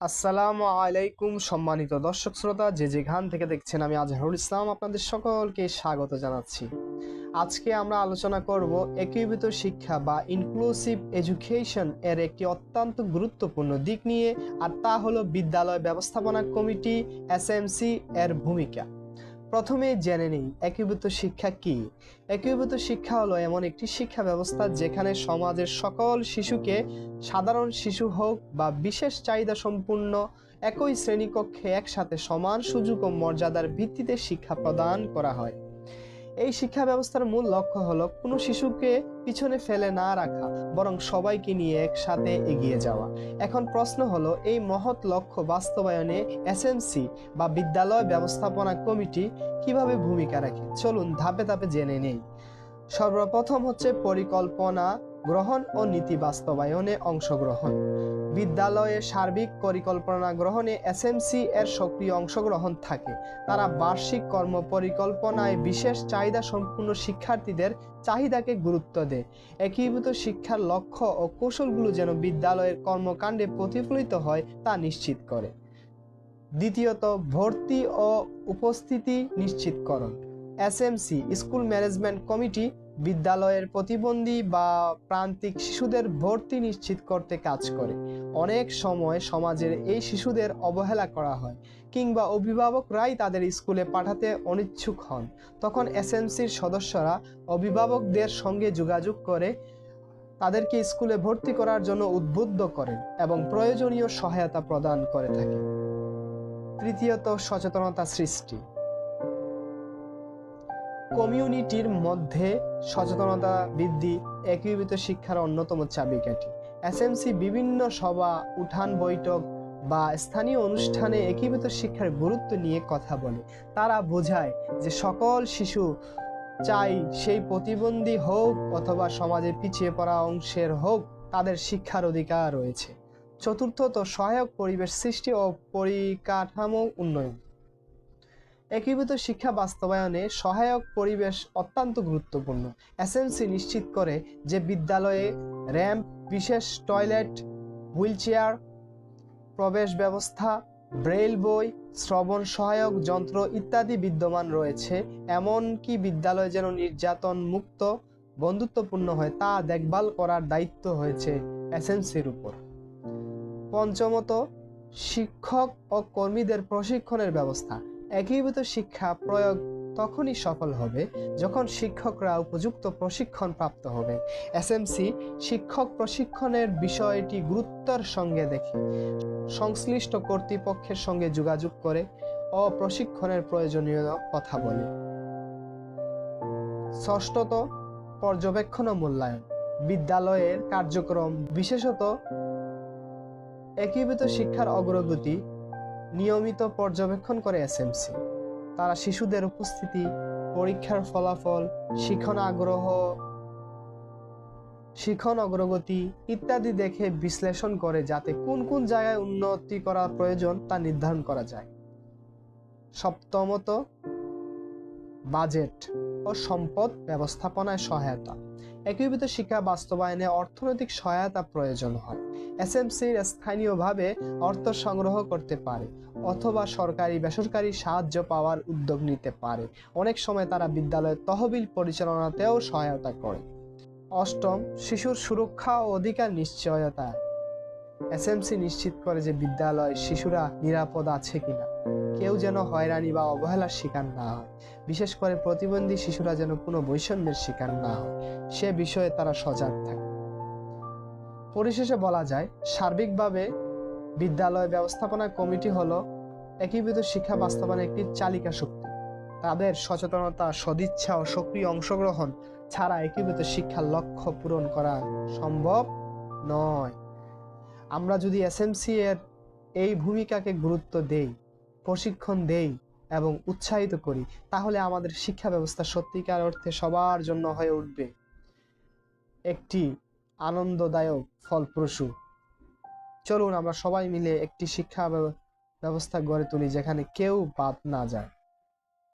আসসালামু আলাইকুম, সম্মানিত দর্শক শ্রোতা, যে যেখান থেকে দেখছেন আমি আজহারুল ইসলাম আপনাদের সকলকে স্বাগত জানাচ্ছি। আজকে আমরা আলোচনা করব একীভূত শিক্ষা বা ইনক্লুসিভ এডুকেশন এর একটি অত্যন্ত গুরুত্বপূর্ণ দিক নিয়ে, আর তা হলো বিদ্যালয় ব্যবস্থাপনা কমিটি এসএমসি এর ভূমিকা। প্রথমে জেনে নেই, একীভূত শিক্ষা কি? একীভূত শিক্ষা হলো এমন একটি শিক্ষা ব্যবস্থা যেখানে সমাজের সকল শিশুকে সাধারণ শিশু হোক বা বিশেষ চাহিদা সম্পূর্ণ একই শ্রেণীকক্ষে একসাথে সমান সুযোগ ও মর্যাদার ভিত্তিতে শিক্ষা প্রদান করা হয়। এই শিক্ষা ব্যবস্থার মূল লক্ষ্য হলো কোনো শিশুকে পিছনে ফেলে না রাখা, বরং সবাইকে নিয়ে একসাথে এগিয়ে যাওয়া। এখন প্রশ্ন হলো, এই মহৎ লক্ষ্য বাস্তবায়নে এসএমসি বা বিদ্যালয় ব্যবস্থাপনা কমিটি কীভাবে ভূমিকা রাখে? চলুন ধাপে ধাপে জেনে নেই। সর্বপ্রথম হচ্ছে পরিকল্পনা গ্রহণ ও নীতি বাস্তবায়নে অংশগ্রহণ। বিদ্যালয়ে সার্বিক পরিকল্পনা গ্রহণে এসএমসি এর সক্রিয় অংশগ্রহণ থাকে। তারা বার্ষিক কর্ম পরিকল্পনায় বিশেষ চাহিদা সম্পূর্ণ শিক্ষার্থীদের চাহিদাকে গুরুত্ব দেয়। একীভূত শিক্ষার লক্ষ্য ও কৌশলগুলো যেন বিদ্যালয়ের কর্মকাণ্ডে প্রতিফলিত হয় তা নিশ্চিত করে। দ্বিতীয়ত, ভর্তি ও উপস্থিতি নিশ্চিতকরণ। এসএমসি স্কুল ম্যানেজমেন্ট কমিটি বিদ্যালয়ের প্রতিবন্ধী বা প্রান্তিক শিশুদের ভর্তি নিশ্চিত করতে কাজ করে। অনেক সময় সমাজের এই শিশুদের অবহেলা করা হয় কিংবা অভিভাবকরাই তাদের স্কুলে পাঠাতে অনিচ্ছুক হন। তখন এসএমসির সদস্যরা অভিভাবকদের সঙ্গে যোগাযোগ করে তাদেরকে স্কুলে ভর্তি করার জন্য উদ্বুদ্ধ করেন এবং প্রয়োজনীয় সহায়তা প্রদান করে থাকে তৃতীয়ত সচেতনতা সৃষ্টি। কমিউনিটির মধ্যে সচেতনতা বৃদ্ধি, একীভূত শিক্ষার অন্যতম চাবিকাঠি। এসএমসি বিভিন্ন সভা, উঠান বৈঠক বা স্থানীয় অনুষ্ঠানে একীভূত শিক্ষার গুরুত্ব নিয়ে কথা বলে। তারা বোঝায় যে সকল শিশু চাই সেই প্রতিবন্ধী হোক অথবা সমাজে পিছিয়ে পড়া অংশের হোক, তাদের শিক্ষার অধিকার রয়েছে। চতুর্থত সহায়ক পরিবেশ সৃষ্টি ও পরিকাঠামো উন্নয়ন। একীভূত শিক্ষা বাস্তবায়নে সহায়ক পরিবেশ অত্যন্ত গুরুত্বপূর্ণ। এসএমসি নিশ্চিত করে যে বিদ্যালয়ে র্যাম্প, বিশেষ টয়লেট, হুইলচেয়ার, প্রবেশ ব্যবস্থা ব্রেল বই, শ্রবণ সহায়ক যন্ত্র ইত্যাদি বিদ্যমান রয়েছে, এমনকি বিদ্যালয় যেন নির্যাতন মুক্ত বন্ধুত্বপূর্ণ হয় তা দেখভাল করার দায়িত্ব হয়েছে এসএমসির উপর। পঞ্চমত, শিক্ষক ও কর্মীদের প্রশিক্ষণের ব্যবস্থা। একীভূত শিক্ষা প্রয়োগ তখনই সফল হবে যখন শিক্ষকরা উপযুক্ত প্রশিক্ষণ প্রাপ্ত হবে। এসএমসি শিক্ষক প্রশিক্ষণের বিষয়টি গুরুত্বের সঙ্গে দেখে, সংশ্লিষ্ট কর্তৃপক্ষের সঙ্গে যোগাযোগ করে ও প্রশিক্ষণের প্রয়োজনীয় কথা বলে। ষষ্ঠত, পর্যবেক্ষণ ও মূল্যায়ন। বিদ্যালয়ের কার্যক্রম, বিশেষত একীভূত শিক্ষার অগ্রগতি নিয়মিত পর্যবেক্ষণ করে এসএমসি তারা শিশুদের উপস্থিতি, পরীক্ষার ফলাফল, শিখন আগ্রহ, শিখন অগ্রগতি ইত্যাদি দেখে বিশ্লেষণ করে যাতে কোন কোন জায়গায় উন্নতি করা প্রয়োজন তা নির্ধারণ করা যায়। সপ্তমত বাজেট ও সম্পদ ব্যবস্থাপনায় সহায়তা। একীভূত শিক্ষা বাস্তবায়নে অর্থনৈতিক সহায়তা প্রয়োজন হয়। এসএমসির স্থানীয়ভাবে অর্থ সংগ্রহ করতে পারে অথবা সরকারি বেসরকারি সাহায্য পাওয়ার উদ্যোগ নিতে পারে। অনেক সময় তারা বিদ্যালয়ের তহবিল পরিচালনাতেও সহায়তা করে। অষ্টম, শিশুর সুরক্ষা ও অধিকার নিশ্চয়তা। এসএমসি নিশ্চিত করে যে বিদ্যালয় শিশুরা নিরাপদ আছে কিনা। কেউ যেন হয়রানি বা অবহেলার শিকার না হয়। বিশেষ করে প্রতিবন্ধী শিশুরা যেন কোনো বৈষম্যের শিকার না হয়। সে বিষয়ে তারা সজাগ থাকে। পরিশেষে বলা যায়, সার্বিকভাবে বিদ্যালয় ব্যবস্থাপনা কমিটি হলো একীভূত শিক্ষা বাস্তবায়নের একটি চালিকা শক্তি। তাদের সচেতনতা, সদিচ্ছা ও সক্রিয় অংশগ্রহণ ছাড়া একীভূত শিক্ষার লক্ষ্য পূরণ করা সম্ভব নয়। আমরা যদি এসএমসি এর এই ভূমিকাকে গুরুত্ব দেই, প্রশিক্ষণ দেই এবং উৎসাহিত করি, তাহলে আমাদের শিক্ষা ব্যবস্থা সত্যিকার অর্থে সবার জন্য হয়ে উঠবে। একটি আনন্দদায়ক ফলপ্রসূ। চলুন আমরা সবাই মিলে একটি শিক্ষা ব্যবস্থা গড়ে তুলি যেখানে কেউ বাদ না যায়।